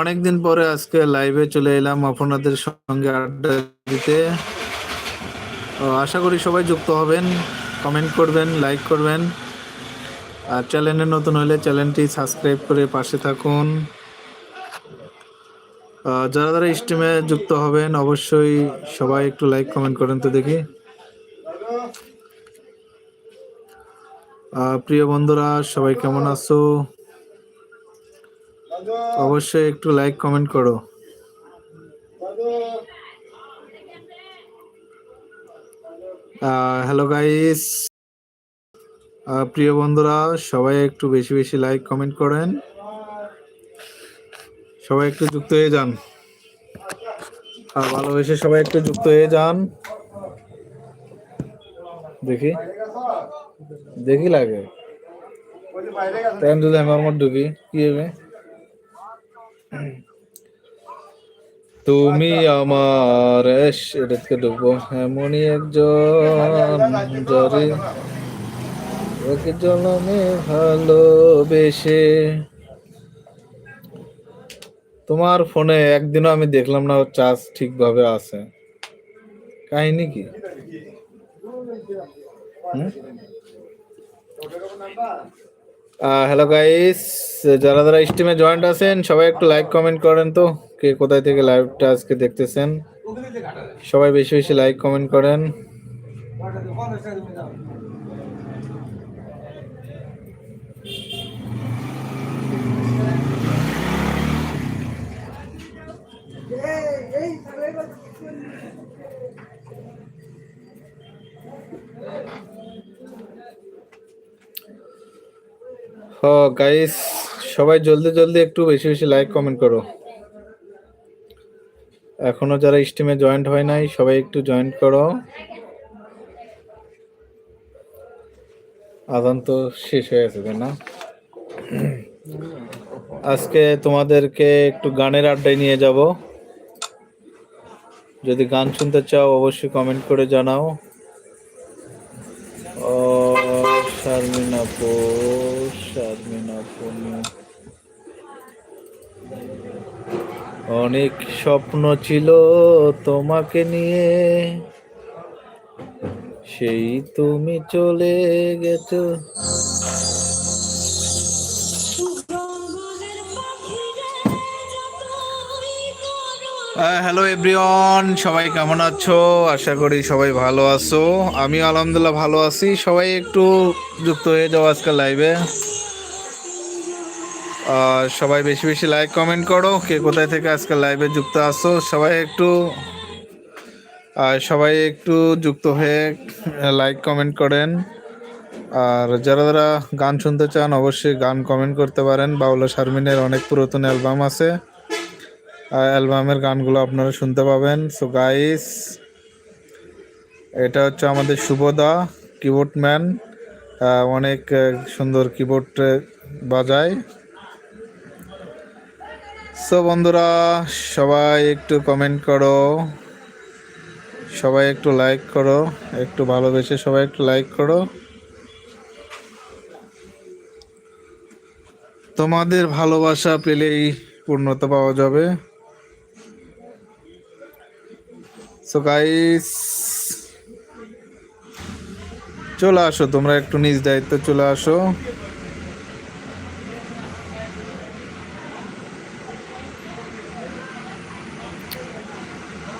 অনেক দিন পরে আজকে লাইভে চলে এলাম আপনাদের সঙ্গে আড্ডা দিতে। আশা করি সবাই যুক্ত হবেন কমেন্ট করবেন লাইক করবেন। আর চ্যানেলে নতুন হলে চ্যানেলটি সাবস্ক্রাইব করে পাশে থাকুন। যারা যারা স্ট্রিমে যুক্ত হবেন, অবশ্যই সবাই একটু লাইক কমেন্ট করেন তো দেখি। প্রিয় বন্ধুরা, সবাই কেমন আছো? অবশ্যই একটু লাইক কমেন্ট করো। হ্যালো গাইস প্রিয় বন্ধুরা সবাই একটু বেশি বেশি লাইক কমেন্ট করেন। সবাই একটু যুক্ত হয়ে যান। আর ভালোবেসে সবাই একটু যুক্ত হয়ে যান। দেখি। দেখি লাগে। তাই যদি আমি আমার ঢুকি কি হবে? তুমি আমার এস এটাকে ঢুকবো এমনই একজন যারে ওকে জলমে ভালোবেসে। তোমার ফোনে একদিনও আমি দেখলাম না ওর চার্জ ঠিকভাবে আছে। কাহিনী কি? হ্যালো গাইস যারা যারা স্টিমে জয়েন্ট আছেন সবাই একটু লাইক কমেন্ট করেন তো। কে কোথায় থেকে লাইভটা আজকে দেখতেছেন? সবাই বেশি বেশি লাইক কমেন্ট করেন। হ গাইস সবাই জলদি জলদি একটু বেশি বেশি লাইক কমেন্ট করো। এখনও যারা স্টিমে জয়েন্ট হয় নাই, সবাই একটু জয়েন্ট করো। আদান তো শেষ হয়ে গেছে না? আজকে তোমাদেরকে একটু গানের আড্ডায় নিয়ে যাব। যদি গান শুনতে চাও, অবশ্যই কমেন্ট করে জানাও। ও, শারমিন আপু অনেক স্বপ্ন ছিল তোমাকে নিয়ে। সেই তুমি চলে গেছো। হ্যালো এভরিওয়ান সবাই কেমন আছো? আশা করি সবাই ভালো আছো। আমি আলহামদুলিল্লাহ ভালো আছি। সবাই একটু যুক্ত হয়ে যাও আজকে লাইভে সবাই বেশি বেশি লাইক কমেন্ট করো। কে কোথায় থেকে আজকে লাইভে যুক্ত আছো? সবাই একটু সবাই একটু যুক্ত হয়ে লাইক কমেন্ট করেন। আর যারা যারা গান শুনতে চান, অবশ্যই গান কমেন্ট করতে পারেন। বাউলা শারমিনের অনেক পুরাতন অ্যালবাম আছে। অ্যালবামের গানগুলো আপনারা শুনতে পাবেন। সো গাইস এটা হচ্ছে আমাদের শুভদা কিবোর্ড ম্যান অনেক সুন্দর কিবোর্ড বাজায়। সো বন্ধুরা, সবাই একটু কমেন্ট করো। সবাই একটু লাইক করো, একটু ভালোবেসে সবাই একটু লাইক করো। তোমাদের ভালোবাসা পেলেই পূর্ণতা পাওয়া যাবে। সো গাইস চলে আসো, তোমরা একটু নিজ দায়িত্ব চলে আসো।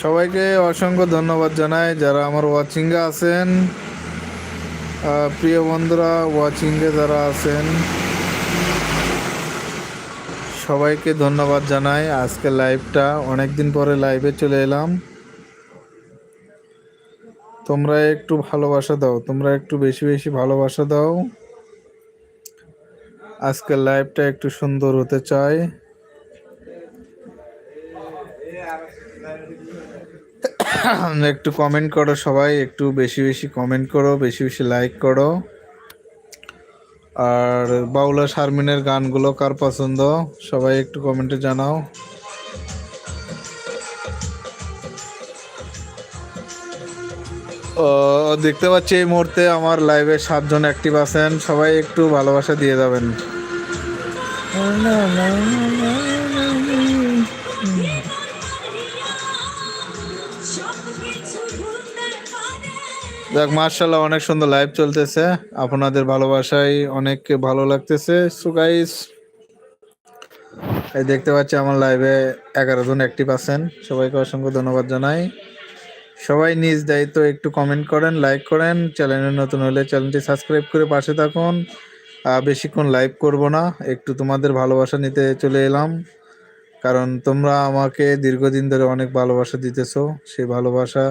সবাইকে অসংখ্য ধন্যবাদ জানাই যারা আমার ওয়াচিংয়ে আছেন। প্রিয় বন্ধুরা ওয়াচিংয়ে যারা আছেন, সবাইকে ধন্যবাদ জানাই। আজকে লাইভটা অনেক দিন পরে লাইভে চলে এলাম। তোমরা একটু ভালোবাসা দাও, তোমরা একটু বেশি বেশি ভালোবাসা দাও। আজকে লাইভটা একটু সুন্দর হতে চাই। একটু কমেন্ট করো সবাই, একটু বেশি বেশি কমেন্ট করো, বেশি বেশি লাইক করো। আর বাউলা শারমিনের গানগুলো কার পছন্দ? সবাই একটু কমেন্টে জানাও। দেখতে পাচ্ছি এই মুহূর্তে আমার লাইভে সাতজন অ্যাক্টিভ আছেন। সবাই একটু ভালোবাসা দিয়ে যাবেন। যাক মার্শাল্লাহ অনেক সুন্দর লাইভ চলতেছে। আপনাদের ভালোবাসায় অনেক ভালো লাগতেছে। সো গাইস এই দেখতে পাচ্ছি আমার লাইভে এগারো জন অ্যাক্টিভ আছেন। সবাইকে অসংখ্য ধন্যবাদ জানাই। সবাই নিজ দায়িত্ব একটু কমেন্ট করেন লাইক করেন। চ্যানেলে নতুন হলে চ্যানেলটি সাবস্ক্রাইব করে পাশে থাকুন। বেশিক্ষণ লাইভ করব না, একটু তোমাদের ভালোবাসা নিতে চলে এলাম। কারণ তোমরা আমাকে দীর্ঘদিন ধরে অনেক ভালোবাসা দিতেছো, সেই ভালোবাসা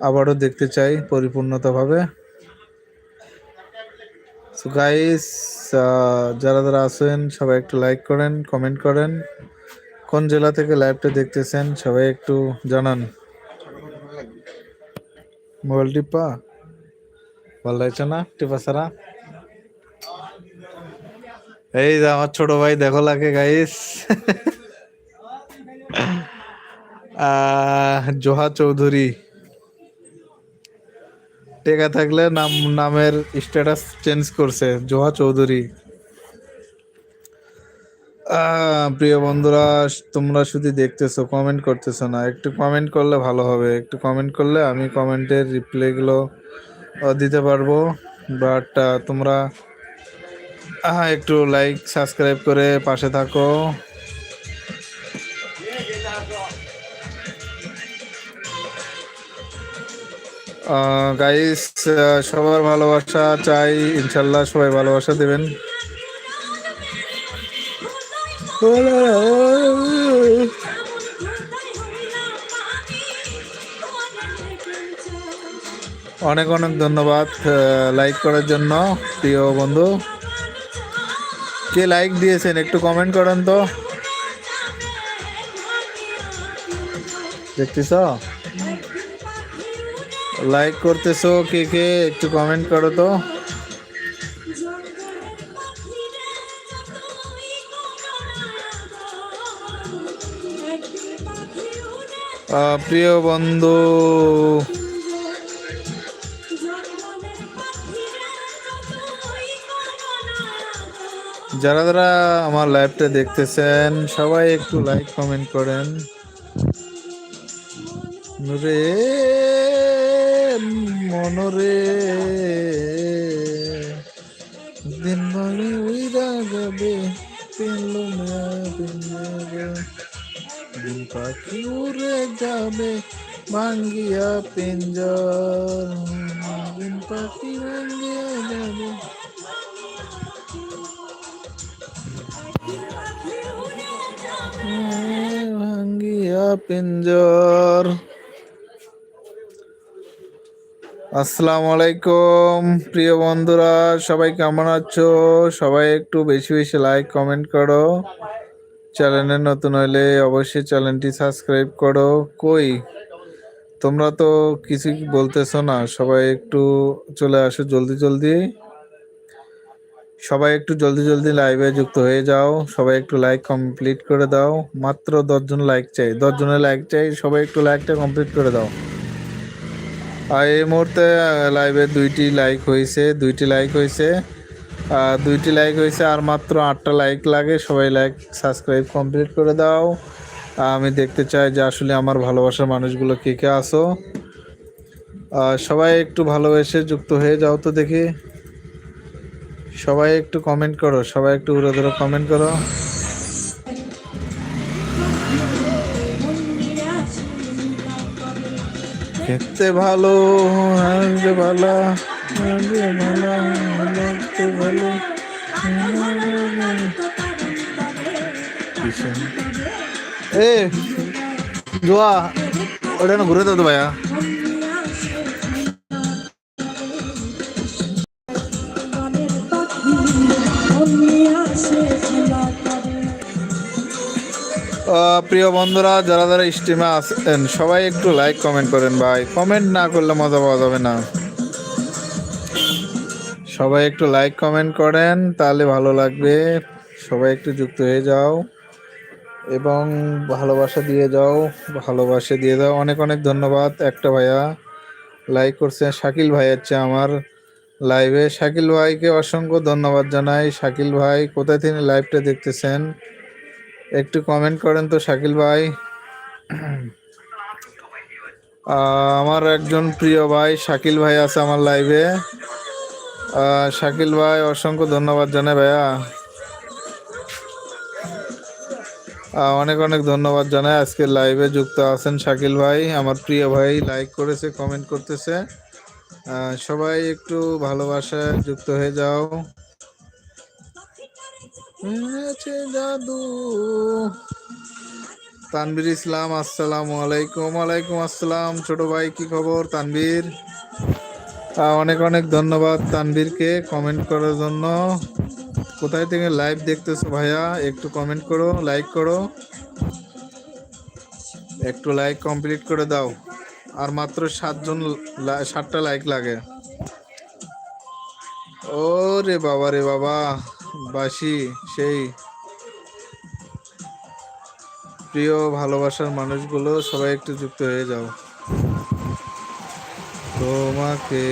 আবারও দেখতে চাই পরিপূর্ণতাভাবে। সো গাইস যারা যারা আছেন, সবাই একটু লাইক করেন কমেন্ট করেন। কোন জেলা থেকে লাইভটা দেখতেছেন, সবাই একটু জানান। মোবাইল টিপা। ভালো লাগছে না, টিপা সারা। এই যে আমার ছোট ভাই, দেখো লাগে গাইস জোহা চৌধুরী। টেকা থাকলে নাম নামের স্ট্যাটাস চেঞ্জ করছে জোহা চৌধুরী। প্রিয় বন্ধুরা তোমরা শুধু দেখতেছো কমেন্ট করতেছো না। একটু কমেন্ট করলে ভালো হবে। একটু কমেন্ট করলে আমি কমেন্টের রিপ্লাইগুলো দিতে পারব। বাট তোমরা আহ, একটু লাইক সাবস্ক্রাইব করে পাশে থাকো। গাইস সবার ভালোবাসা চাই। ইনশাল্লাহ সবাই ভালোবাসা দেবেন। অনেক অনেক ধন্যবাদ লাইক করার জন্য, প্রিয় বন্ধু। কে লাইক দিয়েছেন একটু কমেন্ট করেন তো। দেখতেছ? লাইক করতেছো কে কে একটু কমেন্ট করো তো। প্রিয় বন্ধু, যারা যারা আমার লাইভটা দেখতেছেন, সবাই একটু লাইক কমেন্ট করেন। রে মনরে। দিন মানে উইরা যাবে পেল দিন পাখি উড়ে যাবে, ভাঙ্গিয়া পিঞ্জর। দিন পাখি ভাঙ্গিয়া যাবে। ভাঙ্গিয়া পিঞ্জর। আসসালামু আলাইকুম প্রিয় বন্ধুরা, সবাই কেমন আছো? সবাই একটু বেশি বেশি লাইক কমেন্ট করো। চ্যানেলে নতুন হলে অবশ্যই চ্যানেলটি সাবস্ক্রাইব করো। কই? তোমরা তো কিছু বলতেছো না, সবাই একটু চলে আসো জলদি জলদি। সবাই একটু জলদি জলদি লাইভে যুক্ত হয়ে যাও। সবাই একটু লাইক কমপ্লিট করে দাও। মাত্র দশজন লাইক চাই। দশজনের লাইক চাই, সবাই একটু লাইকটা কমপ্লিট করে দাও। আর এই মুহূর্তে লাইভে দুইটি লাইক হয়েছে দুইটি লাইক হয়েছে দুইটি লাইক হয়েছে আর মাত্র আটটা লাইক লাগে। সবাই লাইক সাবস্ক্রাইব কমপ্লিট করে দাও। আমি দেখতে চাই যে আসলে আমার ভালোবাসার মানুষগুলো কে কে আসো সবাই একটু ভালোবেসে যুক্ত হয়ে যাও তো দেখি। সবাই একটু কমেন্ট করো, সবাই একটু উড়ে ধরে কমেন্ট করো। খেতে ভালো হাসতে ভালো হাসতে ভালো লাগতে ভালো। এ জোয়া ওটা না ঘুরে দাও তো ভাইয়া। আহ, প্রিয় বন্ধুরা, যারা যারা স্ট্রিমে আছেন, সবাই একটু লাইক কমেন্ট করেন ভাই। কমেন্ট না করলে মজা পাওয়া যাবে না। সবাই একটু লাইক কমেন্ট করেন, তাহলে ভালো লাগবে। সবাই একটু যুক্ত হয়ে যাও এবং ভালোবাসা দিয়ে যাও, ভালোবাসা দিয়ে দাও অনেক অনেক ধন্যবাদ একটা ভাইয়া। লাইক করছে শাকিল ভাই হচ্ছে আমার লাইভে শাকিল ভাইকে অসংখ্য ধন্যবাদ জানাই। শাকিল ভাই, কোথায় তিনি লাইভটা দেখতেছেন? একটু কমেন্ট করেন তো, শাকিল ভাই। আমার একজন প্রিয় ভাই শাকিল ভাই আছে আমার লাইভে শাকিল ভাই, অসংখ্য ধন্যবাদ জানাই ভাইয়া। অনেক অনেক ধন্যবাদ জানাই আজকে লাইভে যুক্ত আছেন শাকিল ভাই। আমার প্রিয় ভাই লাইক করেছে কমেন্ট করতেছে। সবাই একটু ভালোবাসায় যুক্ত হয়ে যাও। হয়েছে জাদু। ইসলাম আসসালামু আলাইকুম। ওয়ালাইকুম আসসালাম। ছোট ভাই কি খবর? তানভীর? আহ, অনেক অনেক ধন্যবাদ তানভীরকে কমেন্ট করার জন্য। কোথায় থেকে লাইভ দেখতেছো ভাইয়া? একটু কমেন্ট করো লাইক করো। একটু লাইক কমপ্লিট করে দাও। আর মাত্র সাতজন সাতটা লাইক লাগে। ও রে বাবা রে বাবা। বাসি, সেই প্রিয় ভালোবাসার মানুষগুলো সবাই একটু যুক্ত হয়ে যাও। তোমাকে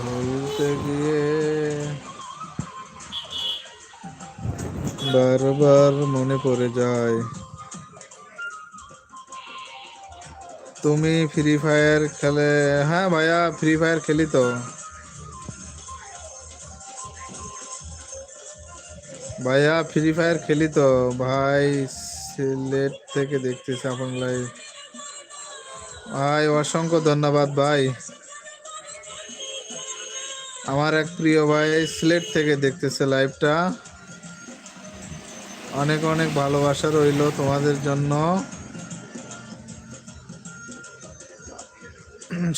ভুলতে গিয়ে বারবার মনে পড়ে যায়। তুমি ফ্রি ফায়ার খেলে হ্যাঁ ভাইয়া ফ্রি ফায়ার খেলি তো। ভাইয়া ফ্রি ফায়ার খেলি তো। ভাই, সিলেট থেকে দেখতেছি আপন লাইভ ভাই, অসংখ্য ধন্যবাদ ভাই। আমার এক প্রিয় ভাই সিলেট থেকে দেখতেছে লাইভটা অনেক অনেক ভালোবাসা রইল তোমাদের জন্য।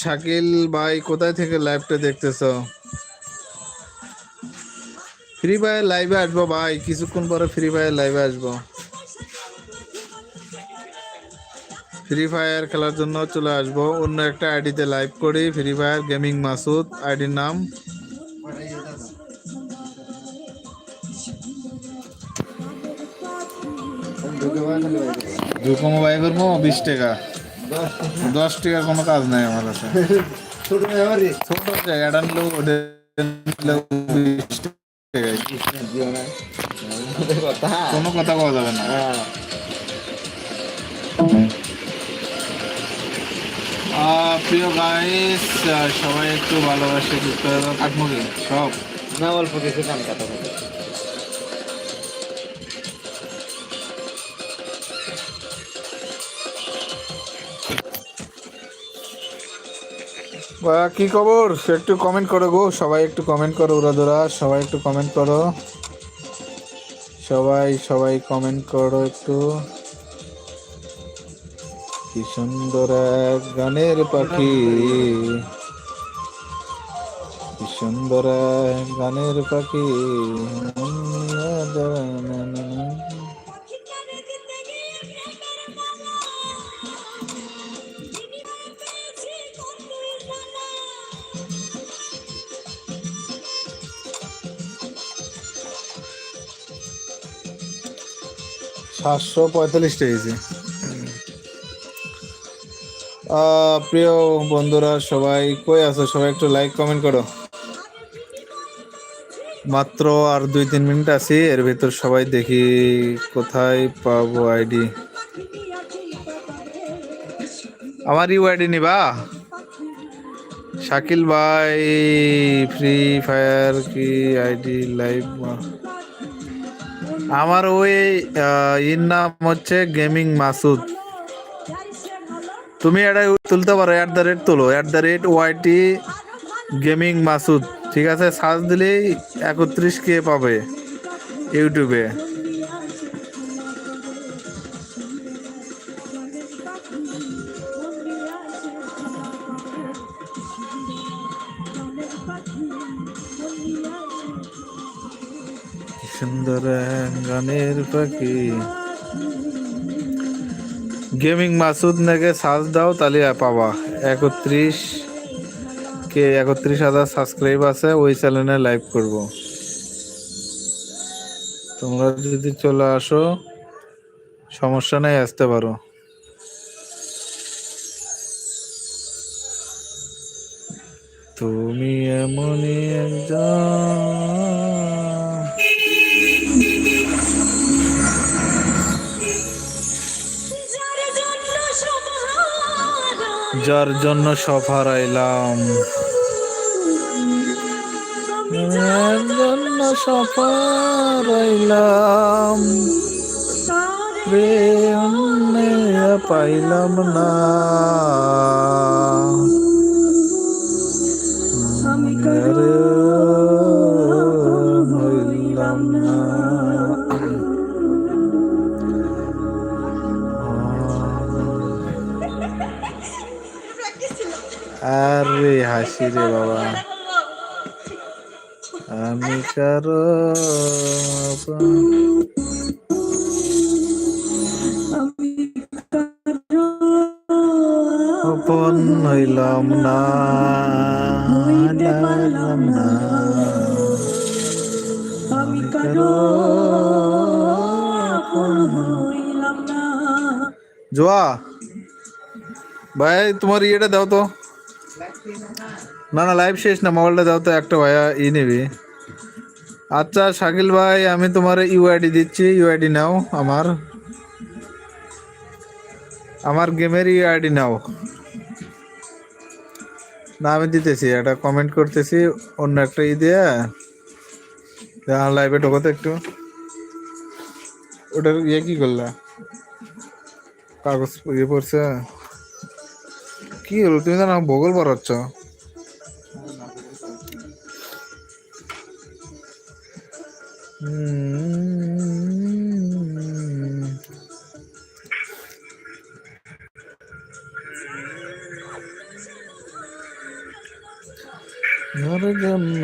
শাকিল ভাই, কোথায় থেকে লাইভটা দেখতেছো? ফ্রি ফায়ার লাইভে আসব ভাই কিছুক্ষণ পরে ফ্রি ফায়ার লাইভে আসব। ফ্রি ফায়ার খেলার জন্য চলে আসব। অন্য একটা আইডিতে লাইভ করি ফ্রি ফায়ার গেমিং মাসুদ আইডির নাম। ঢুকো মোবাইল করব বিশ টাকা। দশ টাকা কোনো কাজ নাই আমার কাছে। ছোট জায়গাটা নিলেও ওদের নিলেও বিশ টাকায়। কথা কোনো কথা কওয়া যাবে না হ্যাঁ প্রিয় গাইস সবাই একটু ভালোবাসে যুক্ত হয়ে যাও। থাকব কি? সব না অল্প কিছু কাম কাটা কি খবর? একটু কমেন্ট করো গো। সবাই একটু কমেন্ট করো উড়াদুরা সবাই একটু কমেন্ট করো। সবাই সবাই কমেন্ট করো একটু। কি সুন্দর এক গানের পাখি। কি সুন্দর এক গানের পাখি। সাতশো পঁয়তাল্লিশটা হয়েছে প্রিয় বন্ধুরা, সবাই কই আছো? সবাই একটু লাইক কমেন্ট করো। মাত্র আর দুই তিন মিনিট আছি, এর ভিতর সবাই দেখি কোথায় পাবো আইডি আমার ইউ আইডি নিবা? শাকিল ভাই ফ্রি ফায়ার কি আইডি লাইভ আমার ওই ইন নাম হচ্ছে গেমিং মাসুদ। তুমি এটা তুলতে পারো অ্যাট দ্য রেট তোলো at the rate YT gaming Masud. ঠিক আছে সার্চ দিলেই একত্রিশ কে পাবে, ইউটিউবে। সুন্দর গানের পাখি। গেমিং মাসুদ নাকি সার্চ দাও, তাহলে পাবা। একত্রিশ কে একত্রিশ হাজার সাবস্ক্রাইব আছে, ওই চ্যানেলে লাইভ করব। তোমরা যদি চলে আসো, সমস্যা নাই, আসতে পারো। তুমি এমনই একজন যার জন্য সব হারাইলাম যার জন্য সব হারাইলাম পাইলাম না। আরে আরে হাসি রে বাবা। আমি কারও হইলাম না আমি জোয়া, ভাই, তোমার ইয়েটা দাও তো। না না লাইভ শেষ না মোবাইলটা দাও তো একটা ভাইয়া, ই নিবি। আচ্ছা শাকিল ভাই, আমি তোমার ইউআইডি দিচ্ছি ইউআইডি নাও আমার। আমার গেমের ইউআইডি নাও। না, আমি দিতেছি, একটা কমেন্ট করতেছি, অন্য একটা ই দিয়ে। লাইভে ঢোকো তো একটু। ওটার ইয়ে কি করলা? কাগজ ইয়ে পড়ছে। কি হলো, তুমি তো না ভূগোল পড়াচ্ছ? হুম। যার জন্য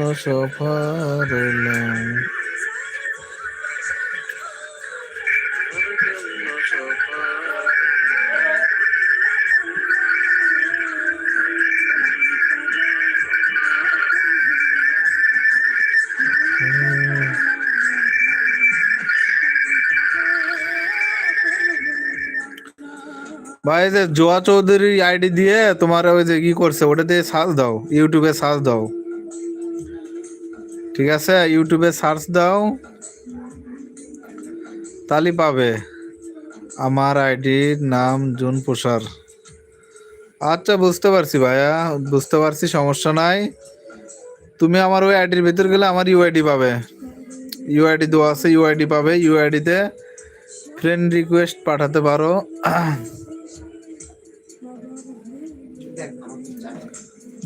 ভাই যে জোয়া চৌধুরীর আইডি দিয়ে তোমার ওই যে কি করছে ওটা দিয়ে সার্চ দাও ইউটিউবে সার্চ দাও। ঠিক আছে? ইউটিউবে সার্চ দাও, তালি পাবে। আমার আইডির নাম জুন প্রসার। আচ্ছা বুঝতে পারছি ভাইয়া, বুঝতে পারছি, সমস্যা নাই। তুমি আমার ওই আইডির ভিতর গেলে আমার ইউআইডি পাবে। ইউআইডি দেওয়া আছে ইউআইডি পাবে ইউআইডিতে ফ্রেন্ড রিকোয়েস্ট পাঠাতে পারো।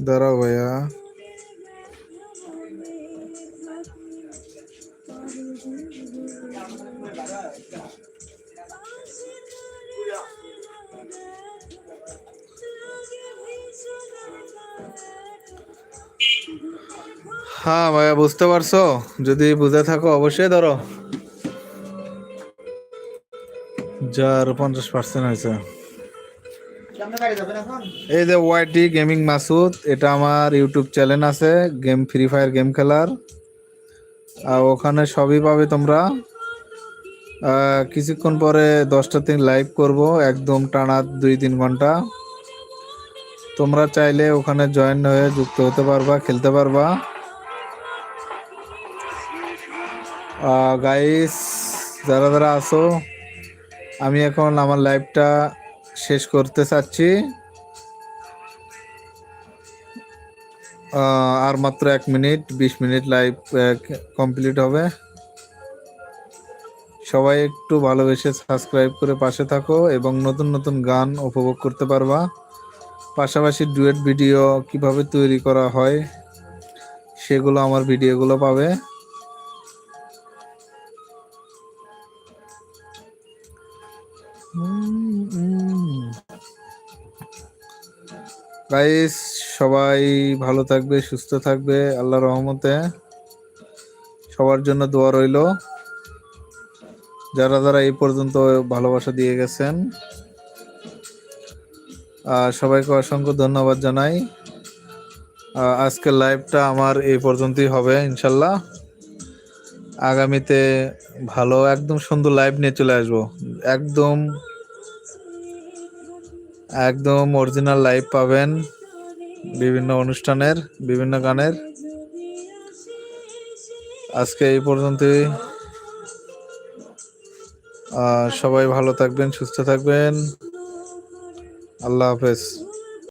দাঁড়াও হ্যাঁ ভাইয়া বুঝতে পারছ? যদি বুঝে থাকো অবশ্যই ধরো। যার পঞ্চাশ পার্সেন্ট হয়েছে। এই যে ওয়াইটি গেমিং মাসুদ, এটা আমার ইউটিউব চ্যানেল আছে, গেম, ফ্রি ফায়ার গেম খেলার। আর ওখানে সবই পাবে তোমরা। কিছুক্ষণ পরে দশটা দিন লাইভ করব, একদম টানা দুই তিন ঘণ্টা। তোমরা চাইলে ওখানে জয়েন হয়ে যুক্ত হতে পারবা, খেলতে পারবা। গাইস যারা যারা আছো, আমি এখন আমার লাইভটা শেষ করতে চাচ্ছি। আর মাত্র এক মিনিট, বিশ মিনিট লাইভ কমপ্লিট হবে। সবাই একটু ভালোবেসে সাবস্ক্রাইব করে পাশে থাকো এবং নতুন নতুন গান উপভোগ করতে পারবা। পাশাপাশি ডুয়েট ভিডিও কীভাবে তৈরি করা হয়, সেগুলো আমার ভিডিওগুলো পাবে। গাইস, সবাই ভালো থাকবে, সুস্থ থাকবে আল্লাহ রহমতে। সবার জন্য দোয়া রইল। যারা যারা এই পর্যন্ত ভালোবাসা দিয়ে গেছেন সবাইকে অসংখ্য ধন্যবাদ জানাই। আজকের লাইভটা আমার এই পর্যন্তই হবে, ইনশাল্লাহ। আগামীতে ভালো, একদম সুন্দর লাইভ নিয়ে চলে আসব। একদম একদম অরিজিনাল লাইভ পাবেন। বিভিন্ন অনুষ্ঠানের, বিভিন্ন গানের। আজকে এই পর্যন্তই। সবাই ভালো থাকবেন, সুস্থ থাকবেন। আল্লাহ হাফেজ।